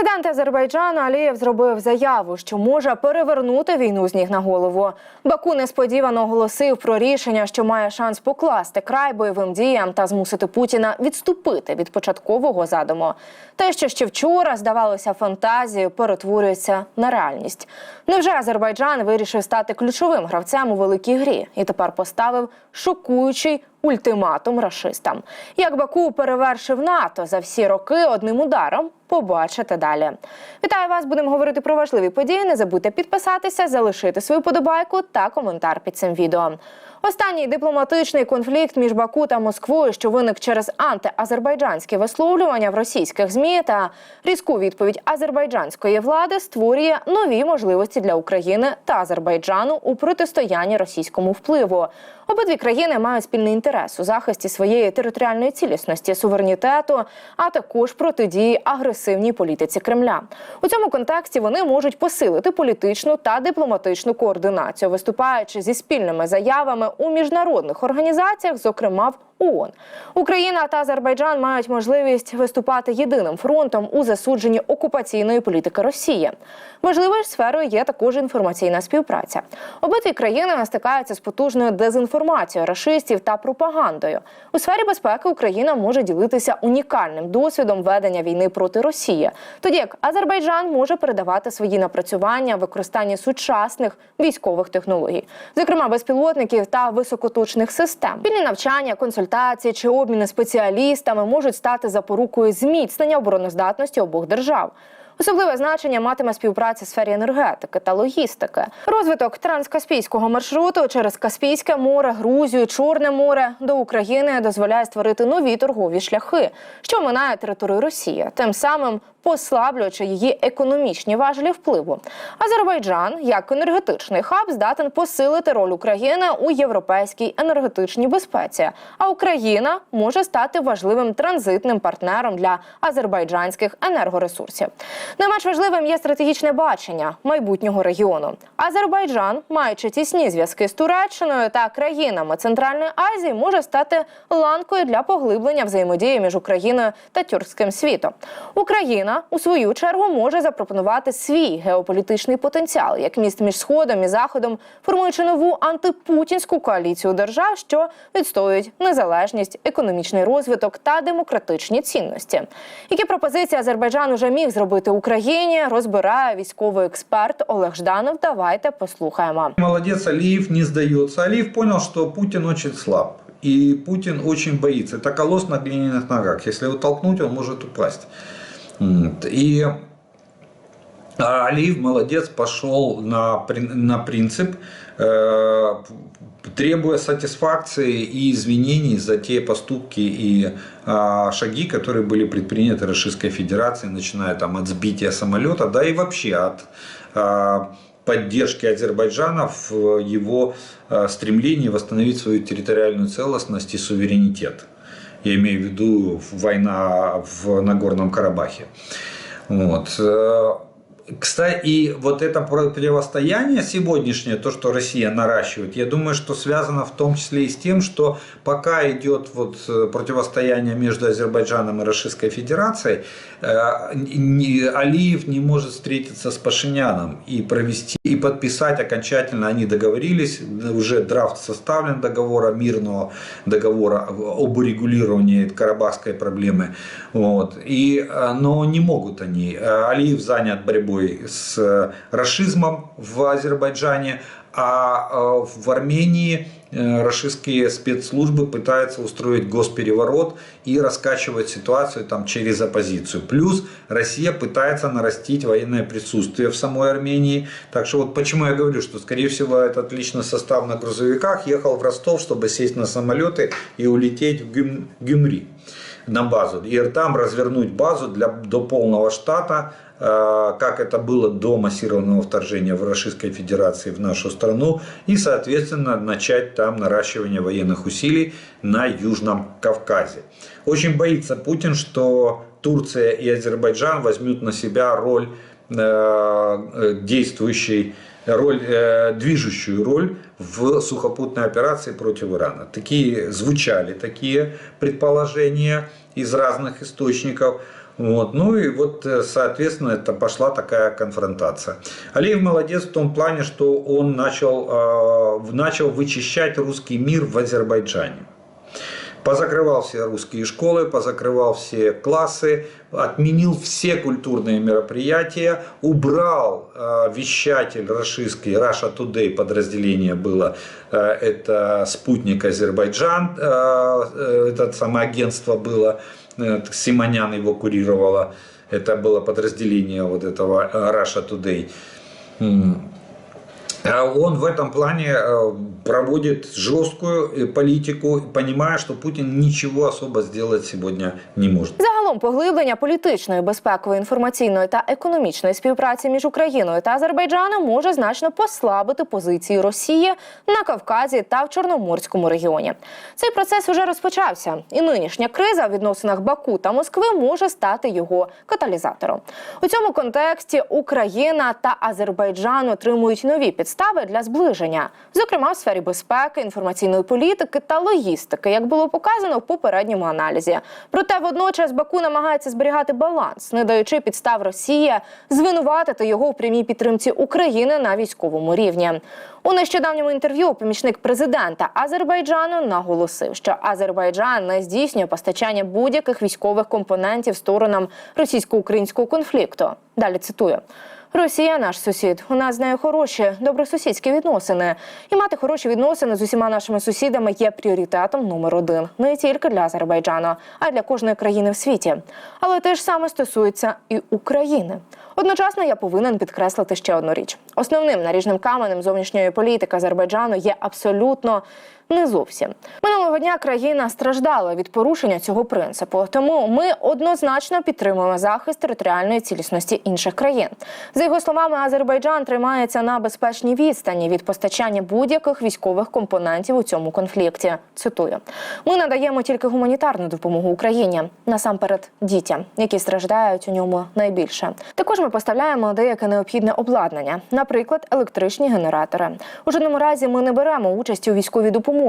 Президент Азербайджану Алієв зробив заяву, що може перевернути війну з ніг на голову. Баку несподівано оголосив про рішення, що має шанс покласти край бойовим діям та змусити Путіна відступити від початкового задуму. Те, що ще вчора здавалося фантазією, перетворюється на реальність. Невже Азербайджан вирішив стати ключовим гравцем у великій грі і тепер поставив шокуючий ультиматум рашистам? Як Баку перевершив НАТО за всі роки одним ударом? Побачите далі. Вітаю вас! Будемо говорити про важливі події. Не забудьте підписатися, залишити свою подобайку та коментар під цим відео. Останній дипломатичний конфлікт між Баку та Москвою, що виник через антиазербайджанські висловлювання в російських змі та різку відповідь азербайджанської влади, створює нові можливості для України та Азербайджану у протистоянні російському впливу. Обидві країни мають спільний інтерес у захисті своєї територіальної цілісності, суверенітету, а також протидії агресивній політиці Кремля. У цьому контексті вони можуть посилити політичну та дипломатичну координацію, виступаючи зі спільними заявами у міжнародних організаціях, зокрема в ООН. Україна та Азербайджан мають можливість виступати єдиним фронтом у засудженні окупаційної політики Росії. Важливою сферою є також інформаційна співпраця. Обидві країни стикаються з потужною дезінформацією рашистів та пропагандою. У сфері безпеки Україна може ділитися унікальним досвідом ведення війни проти Росії, тоді як Азербайджан може передавати свої напрацювання в використанні сучасних військових технологій, зокрема безпілотників та високоточних систем. Спільні навчання, консультації чи обміни спеціалістами можуть стати запорукою зміцнення обороноздатності обох держав. Особливе значення матиме співпраця в сфері енергетики та логістики. Розвиток транскаспійського маршруту через Каспійське море, Грузію, Чорне море до України дозволяє створити нові торгові шляхи, що минає територію Росії, тим самим послаблюючи її економічні важелі впливу. Азербайджан, як енергетичний хаб, здатен посилити роль України у європейській енергетичній безпеці. А Україна може стати важливим транзитним партнером для азербайджанських енергоресурсів. Не менш важливим є стратегічне бачення майбутнього регіону. Азербайджан, маючи тісні зв'язки з Туреччиною та країнами Центральної Азії, може стати ланкою для поглиблення взаємодії між Україною та тюркським світом. Україна у свою чергу може запропонувати свій геополітичний потенціал як міст між сходом і заходом, формуючи нову антипутінську коаліцію держав, що відстоюють незалежність, економічний розвиток та демократичні цінності. Які пропозиції Азербайджан уже міг зробити Україні, розбирає військовий експерт Олег Жданов. Давайте послухаємо. Молодец, Алиев не сдается. Алиев понял, что Путин очень слаб. И Путин очень боится. Это колосс на глиняных ногах. Если его толкнуть, он может упасть. И а Алиев, молодец, пошел на, на принцип, э, требуя сатисфакции и извинений за те поступки и а, шаги, которые были предприняты Российской Федерацией, начиная там от сбития самолета, да и вообще от а, поддержки Азербайджана в его стремлении восстановить свою территориальную целостность и суверенитет. Я имею в виду война в Нагорном Карабахе. Вот. Кстати, и вот это противостояние сегодняшнее, то, что Россия наращивает, я думаю, что связано в том числе и с тем, что пока идет вот э, противостояние между Азербайджаном и Российской Федерацией, э, Алиев не может встретиться с Пашиняном и провести и подписать окончательно. Они договорились, уже драфт составлен договора мирного договора об урегулировании карабахской проблемы. Вот. И, э, но не могут они. Алиев занят борьбой с э, расизмом в Азербайджане, а э, в Армении э, российские спецслужбы пытаются устроить госпереворот и раскачивать ситуацию там через оппозицию. Плюс Россия пытается нарастить военное присутствие в самой Армении. Так что вот почему я говорю, что скорее всего этот личный состав на грузовиках ехал в Ростов, чтобы сесть на самолеты и улететь в Гюм- Гюмри на базу. И там развернуть базу для, до полного штата, э, как это было до массированного вторжения в Российской Федерации в нашу страну. И, соответственно, начать там наращивание военных усилий на Южном Кавказе. Очень боится Путин, что Турция и Азербайджан возьмут на себя роль э, э, действующей роль, э, движущую роль в сухопутной операции против Ирана. Такие звучали такие предположения из разных источников. Вот. Ну и вот, э, соответственно, это пошла такая конфронтация. Алиев молодец в том плане, что он начал, э, начал вычищать русский мир в Азербайджане. Позакрывал все русские школы, позакрывал все классы, отменил все культурные мероприятия, убрал э, вещатель российский, Russia Today подразделение было, э, это спутник Азербайджан, э, э, это самое агентство было, э, Симонян его курировала, это было подразделение вот этого э, Russia Today. М. А Он в этом плане э, проводит жесткую э, политику, понимая, что Путин ничего особо сделать сегодня не может. Загалом поглиблення політичної, безпекової, інформаційної та економічної співпраці між Україною та Азербайджаном може значно послабити позиції Росії на Кавказі та в Чорноморському регіоні. Цей процес уже розпочався, і нинішня криза в відносинах Баку та Москви може стати його каталізатором. У цьому контексті Україна та Азербайджан отримують нові підстави для зближення, зокрема в сфері безпеки, інформаційної політики та логістики, як було показано в попередньому аналізі. Проте водночас Баку намагається зберігати баланс, не даючи підстав Росії звинуватити його у прямій підтримці України на військовому рівні. У нещодавньому інтерв'ю помічник президента Азербайджану наголосив, що Азербайджан не здійснює постачання будь-яких військових компонентів сторонам російсько-українського конфлікту. Далі цитую. Росія наш сусід. У нас з нею хороші добросусідські відносини. І мати хороші відносини з усіма нашими сусідами є пріоритетом номер один не тільки для Азербайджану, а й для кожної країни в світі. Але те ж саме стосується і України. Одночасно я повинен підкреслити ще одну річ: основним наріжним каменем зовнішньої політики Азербайджану є абсолютно не зовсім минулого дня країна страждала від порушення цього принципу. Тому ми однозначно підтримуємо захист територіальної цілісності інших країн. За його словами, Азербайджан тримається на безпечній відстані від постачання будь-яких військових компонентів у цьому конфлікті. Цитую: ми надаємо тільки гуманітарну допомогу Україні насамперед дітям, які страждають у ньому найбільше. Також ми поставляємо деяке необхідне обладнання, наприклад, електричні генератори. У жодному разі ми не беремо участі у військовій допомозі.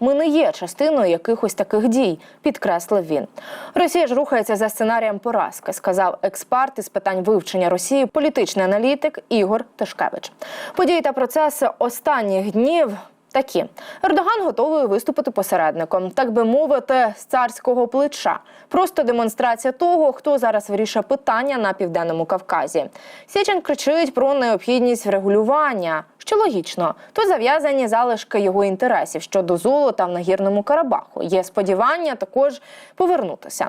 Ми не є частиною якихось таких дій, підкреслив він. Росія ж рухається за сценарієм поразки, сказав експерт із питань вивчення Росії, політичний аналітик Ігор Тишкевич. Події та процеси останніх днів. Такі Ердоган готовий виступити посередником, так би мовити, з царського плеча. Просто демонстрація того, хто зараз вирішує питання на південному Кавказі. Січен кричить про необхідність врегулювання, що логічно, то зав'язані залишки його інтересів щодо золота в нагірному Карабаху. Є сподівання також повернутися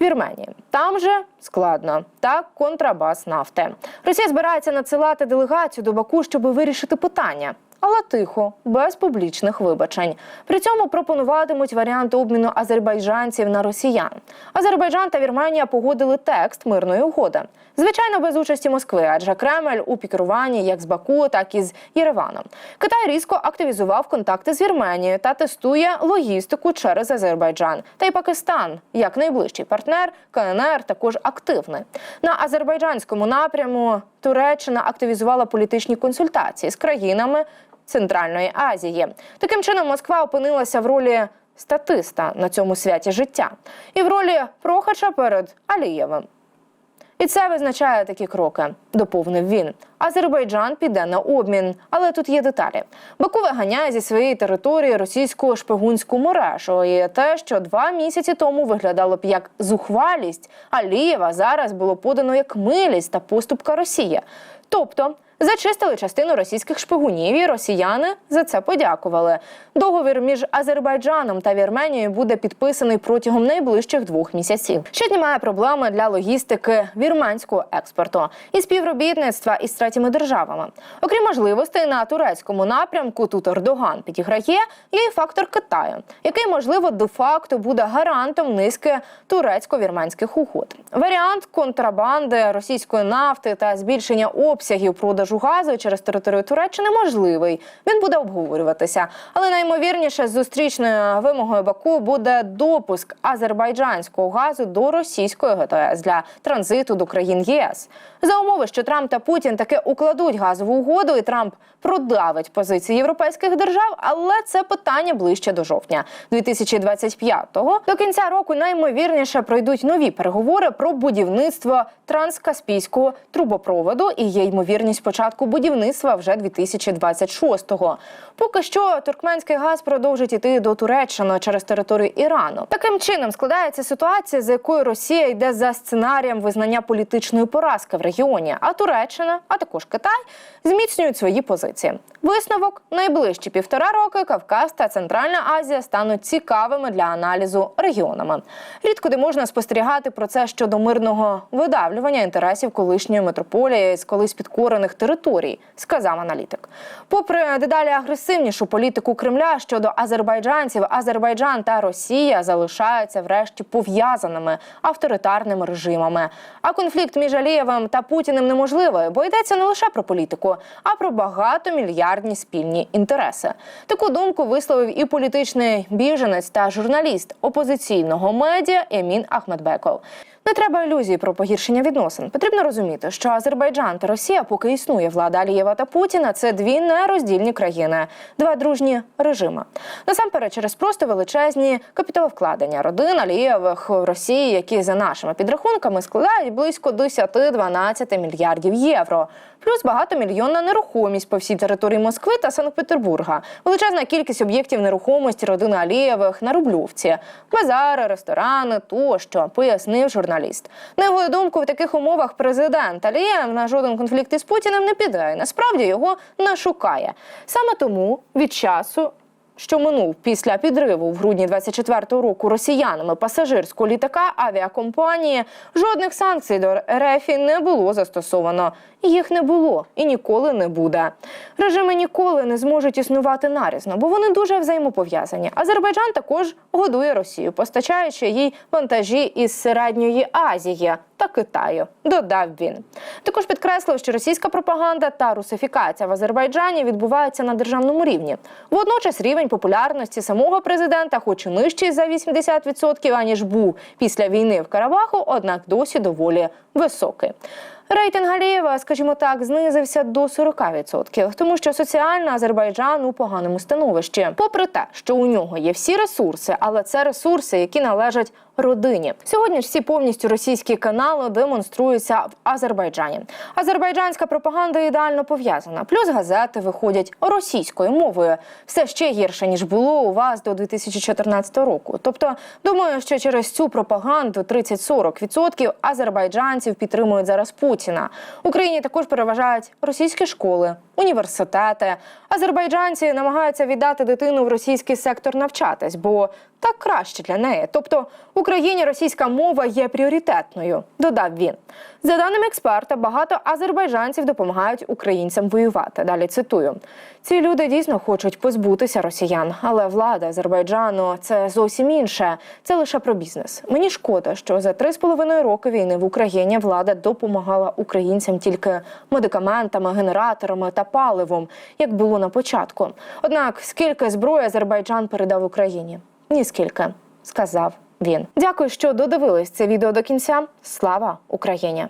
Вірменії. Там же складно так контрабас нафти. Росія збирається надсилати делегацію до Баку, щоб вирішити питання. Але тихо, без публічних вибачень. При цьому пропонуватимуть варіант обміну азербайджанців на росіян. Азербайджан та Вірменія погодили текст мирної угоди. Звичайно, без участі Москви, адже Кремль у пікеруванні як з Баку, так і з Єреваном. Китай різко активізував контакти з Вірменією та тестує логістику через Азербайджан. Та й Пакистан, як найближчий партнер, КНР також активний. На азербайджанському напряму Туреччина активізувала політичні консультації з країнами Центральної Азії. Таким чином, Москва опинилася в ролі статиста на цьому святі життя і в ролі прохача перед Алієвим. І це визначає такі кроки, доповнив він. Азербайджан піде на обмін, але тут є деталі. Баку виганяє зі своєї території російську шпигунську мережу. І те, що два місяці тому виглядало б як зухвалість, Алієва зараз було подано як милість та поступка Росії. Тобто зачистили частину російських шпигунів, і росіяни за це подякували. Договір між Азербайджаном та Вірменією буде підписаний протягом найближчих двох місяців. Що знімає проблеми для логістики вірменського експорту і співробітництва із третіми державами. Окрім можливостей на турецькому напрямку, тут Ердоган підіграє, є і фактор Китаю, який можливо де-факто буде гарантом низки турецько-вірменських угод. Варіант контрабанди російської нафти та збільшення обсягів продажу продажу газу через територію Туреччини можливий. Він буде обговорюватися. Але наймовірніше зустрічною вимогою Баку буде допуск азербайджанського газу до російської ГТС для транзиту до країн єС. За умови, що Трамп та Путін таки укладуть газову угоду, і Трамп продавить позиції європейських держав, але це питання ближче до жовтня 2025-го. До кінця року наймовірніше пройдуть нові переговори про будівництво транскаспійського трубопроводу і є ймовірність початку будівництва вже 2026-го. Поки що туркменський газ продовжить іти до Туреччини через територію Ірану. Таким чином складається ситуація, за якою Росія йде за сценарієм визнання політичної поразки в регіоні, а Туреччина, а також Китай зміцнюють свої позиції. Висновок найближчі півтора роки Кавказ та Центральна Азія стануть цікавими для аналізу регіонами. Рідко де можна спостерігати процес щодо мирного видавлювання інтересів колишньої метрополії з колись підкорених територій, сказав аналітик. Попри дедалі агресивнішу політику Кремля щодо азербайджанців, Азербайджан та Росія залишаються врешті пов'язаними авторитарними режимами. А конфлікт між Алієвим та Путіним неможливий, бо йдеться не лише про політику, а про багатомільярдні спільні інтереси. Таку думку висловив і політичний біженець та журналіст опозиційного медіа Емін Ахмедбеков. Не треба ілюзій про погіршення відносин. Потрібно розуміти, що Азербайджан та Росія, поки існує влада Алієва та Путіна, це дві нероздільні країни, два дружні режими. Насамперед, через просто величезні капіталовкладення родин Алієвих в Росії, які за нашими підрахунками складають близько 10-12 мільярдів євро. Плюс багатомільйонна нерухомість по всій території Москви та Санкт-Петербурга, величезна кількість об'єктів нерухомості родини Алієвих на Рубльовці, базари, ресторани тощо, пояснив журналіст. На його думку, в таких умовах президент Алієв на жоден конфлікт із Путіним не піде. Насправді його не шукає. Саме тому від часу що минув після підриву в грудні 24-го року росіянами пасажирського літака авіакомпанії, жодних санкцій до РФ не було застосовано. Їх не було і ніколи не буде. Режими ніколи не зможуть існувати нарізно, бо вони дуже взаємопов'язані. Азербайджан також годує Росію, постачаючи їй вантажі із середньої Азії та Китаю. Додав він. Також підкреслив, що російська пропаганда та русифікація в Азербайджані відбуваються на державному рівні. Водночас рівень популярності самого президента, хоч і нижчий за 80%, аніж був після війни в Карабаху, однак досі доволі високий. Рейтинг Алієва, скажімо так, знизився до 40%, тому що соціально Азербайджан у поганому становищі. Попри те, що у нього є всі ресурси, але це ресурси, які належать родині. Сьогодні ж всі повністю російські канали демонструються в Азербайджані. Азербайджанська пропаганда ідеально пов'язана. Плюс газети виходять російською мовою. Все ще гірше ніж було у вас до 2014 року. Тобто, думаю, що через цю пропаганду 30-40% азербайджанців підтримують зараз Путіна. В Україні також переважають російські школи, університети. Азербайджанці намагаються віддати дитину в російський сектор навчатись, бо так краще для неї. Тобто в Україні російська мова є пріоритетною, додав він. За даними експерта, багато азербайджанців допомагають українцям воювати. Далі цитую: ці люди дійсно хочуть позбутися росіян, але влада Азербайджану це зовсім інше. Це лише про бізнес. Мені шкода, що за три з половиною роки війни в Україні влада допомагала українцям тільки медикаментами, генераторами та паливом, як було на початку. Однак, скільки зброї Азербайджан передав Україні? Ніскільки, сказав він. Дякую, що додивились це відео до кінця. Слава Україні!